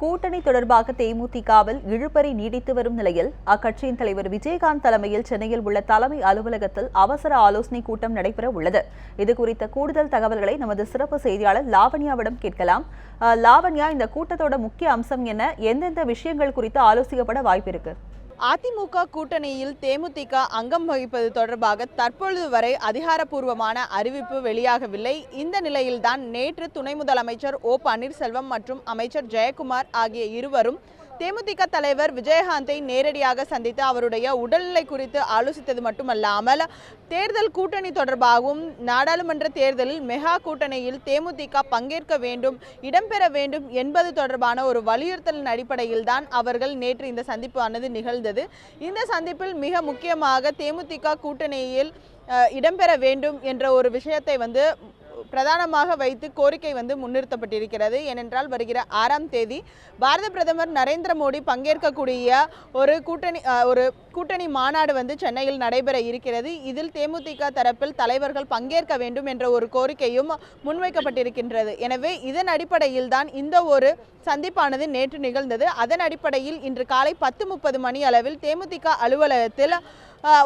கூட்டணி தொடர்பாக தேமுதிகவில் இழுபறி நீடித்து வரும் நிலையில் அக்கட்சியின் தலைவர் விஜயகாந்த் தலைமையில் சென்னையில் உள்ள தலைமை அலுவலகத்தில் அவசர ஆலோசனை கூட்டம் நடைபெற உள்ளது. இது குறித்த கூடுதல் தகவல்களை நமது சிறப்பு செய்தியாளர் லாவண்யாவிடம் கேட்கலாம். லாவண்யா இந்த கூட்டத்தோட முக்கிய அம்சம் என்ன? எந்தெந்த விஷயங்கள் குறித்து ஆலோசிக்கப்பட வாய்ப்பிருக்கு? அதிமுக கூட்டணியில் தேமுதிக அங்கம் வகிப்பது தொடர்பாக தற்பொழுது வரை அதிகாரப்பூர்வமான அறிவிப்பு வெளியாகவில்லை. இந்த நிலையில்தான் நேற்று துணை முதலமைச்சர் ஓ பன்னீர்செல்வம் மற்றும் அமைச்சர் ஜெயக்குமார் ஆகிய இருவரும் தேமுதிக தலைவர் விஜயகாந்தை நேரடியாக சந்தித்து அவருடைய உடல்நிலை குறித்து ஆலோசித்தது மட்டுமல்லாமல் தேர்தல் கூட்டணி தொடர்பாகவும் நாடாளுமன்ற தேர்தலில் மெகா கூட்டணியில் தேமுதிக பங்கேற்க வேண்டும் இடம்பெற வேண்டும் என்பது தொடர்பான ஒரு வலியுறுத்தலின் அடிப்படையில் தான் அவர்கள் நேற்று இந்த சந்திப்பானது நிகழ்ந்தது. இந்த சந்திப்பில் மிக முக்கியமாக தேமுதிக கூட்டணியில் இடம்பெற வேண்டும் என்ற ஒரு விஷயத்தை வந்து பிரதானமாக வைத்து கோரிக்கை வந்து முன்னிறுத்தப்பட்டிருக்கிறது. ஏனென்றால் வருகிற ஆறாம் தேதி பாரத பிரதமர் நரேந்திர மோடி பங்கேற்கக்கூடிய ஒரு கூட்டணி ஒரு கூட்டணி மாநாடு வந்து சென்னையில் நடைபெற இருக்கிறது. இதில் தேமுதிக தரப்பில் தலைவர்கள் பங்கேற்க வேண்டும் என்ற ஒரு கோரிக்கையும் முன்வைக்கப்பட்டிருக்கின்றது. எனவே இதன் அடிப்படையில் தான் இந்த ஒரு சந்திப்பானது நேற்று நிகழ்ந்தது. அதன் அடிப்படையில் இன்று காலை பத்து முப்பது மணி அளவில் தேமுதிக அலுவலகத்தில்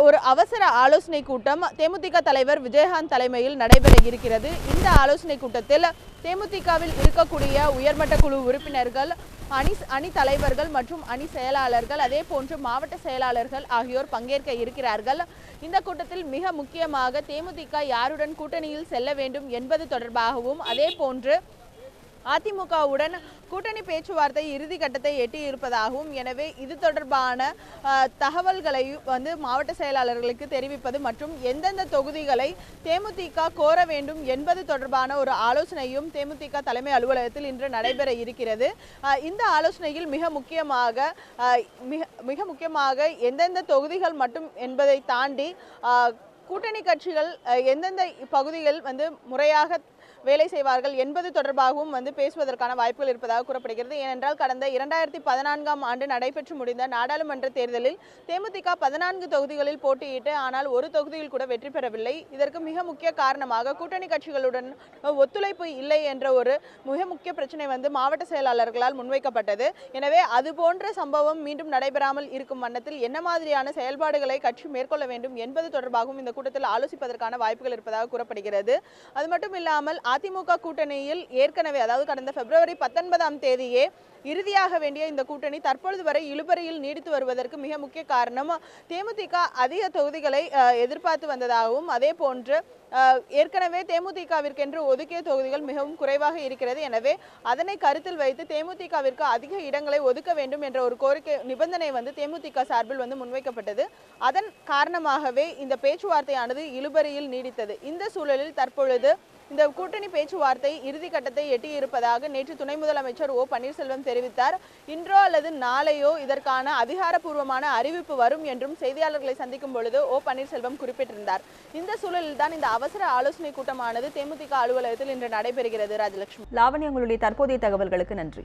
ஒரு அவசர ஆலோசனை கூட்டம் தேமுதிக தலைவர் விஜயகாந்த் தலைமையில் நடைபெற இருக்கிறது. இந்த ஆலோசனை கூட்டத்தில் தேமுதிகவில் இருக்கக்கூடிய உயர்மட்ட குழு உறுப்பினர்கள் அணி அணி தலைவர்கள் மற்றும் அணி செயலாளர்கள் அதே போன்று மாவட்ட செயலாளர்கள் ஆகியோர் பங்கேற்க இருக்கிறார்கள். இந்த கூட்டத்தில் மிக முக்கியமாக தேமுதிக யாருடன் கூட்டணியில் செல்ல வேண்டும் என்பது தொடர்பாகவும் அதே போன்று அதிமுகவுடன் கூட்டணி பேச்சுவார்த்தை இறுதி கட்டத்தை எட்டி இருப்பதாகவும் எனவே இது தொடர்பான தகவல்களை வந்து மாவட்ட செயலாளர்களுக்கு தெரிவிப்பது மற்றும் எந்தெந்த தொகுதிகளை தேமுதிக கோர வேண்டும் என்பது தொடர்பான ஒரு ஆலோசனையும் தேமுதிக தலைமை அலுவலகத்தில் இன்று நடைபெற இருக்கிறது. இந்த ஆலோசனையில் மிக முக்கியமாக மிக மிக முக்கியமாக எந்தெந்த தொகுதிகள் மட்டும் என்பதை தாண்டி கூட்டணி கட்சிகள் எந்தெந்த பகுதிகள் வந்து முறையாக வேலை செய்வார்கள் என்பது தொடர்பாகவும் வந்து பேசுவதற்கான வாய்ப்புகள் இருப்பதாக கூறப்படுகிறது. ஏனென்றால் கடந்த இரண்டாயிரத்தி பதினான்காம் ஆண்டு நடைபெற்று முடிந்த நாடாளுமன்ற தேர்தலில் தேமுதிக பதினான்கு தொகுதிகளில் போட்டியிட்டு ஆனால் ஒரு தொகுதியில் கூட வெற்றி பெறவில்லை. இதற்கு மிக முக்கிய காரணமாக கூட்டணி கட்சிகளுடன் ஒத்துழைப்பு இல்லை என்ற ஒரு மிக முக்கிய பிரச்சனை வந்து மாவட்ட செயலாளர்களால் முன்வைக்கப்பட்டது. எனவே அது போன்ற சம்பவம் மீண்டும் நடைபெறாமல் இருக்கும் வண்ணத்தில் என்ன மாதிரியான செயல்பாடுகளை கட்சி மேற்கொள்ள வேண்டும் என்பது தொடர்பாகவும் இந்த கூட்டத்தில் ஆலோசிப்பதற்கான வாய்ப்புகள் இருப்பதாக கூறப்படுகிறது. அது மட்டும் இல்லாமல் அதிமுக கூட்டணியில் ஏற்கனவே அதாவது கடந்த பிப்ரவரி பத்தொன்பதாம் தேதியே இறுதியாக வேண்டிய இந்த கூட்டணி தற்பொழுது வரை இழுபறியில் நீடித்து வருவதற்கு மிக முக்கிய காரணம் தேமுதிக அதிக தொகுதிகளை எதிர்பார்த்து வந்ததாகவும் அதே போன்று ஏற்கனவே தேமுதிகவிற்கென்று ஒதுக்கிய தொகுதிகள் மிகவும் குறைவாக இருக்கிறது. எனவே அதனை கருத்தில் வைத்து தேமுதிகவிற்கு அதிக இடங்களை ஒதுக்க வேண்டும் என்ற ஒரு கோரிக்கை நிபந்தனை வந்து தேமுதிக சார்பில் வந்து முன்வைக்கப்பட்டது. அதன் காரணமாகவே இந்த பேச்சுவார்த்தையானது இழுபறியில் நீடித்தது. இந்த சூழலில் தற்பொழுது இந்த கூட்டணி பேச்சுவார்த்தை இறுதி கட்டத்தை எட்டியிருப்பதாக நேற்று துணை முதலமைச்சர் ஓ பன்னீர்செல்வம் தெரிவித்தார். இன்றோ அல்லது நாளையோ இதற்கான அதிகாரப்பூர்வமான அறிவிப்பு வரும் என்றும் செய்தியாளர்களை சந்திக்கும் பொழுது ஓ பன்னீர்செல்வம் குறிப்பிட்டிருந்தார். இந்த சூழலில் தான் இந்த அவசர ஆலோசனை கூட்டமானது தேமுதிக அலுவலகத்தில் இன்று நடைபெறுகிறது. ராஜலட்சுமி. லாவணி உங்களுடைய தற்போதைய தகவல்களுக்கு நன்றி.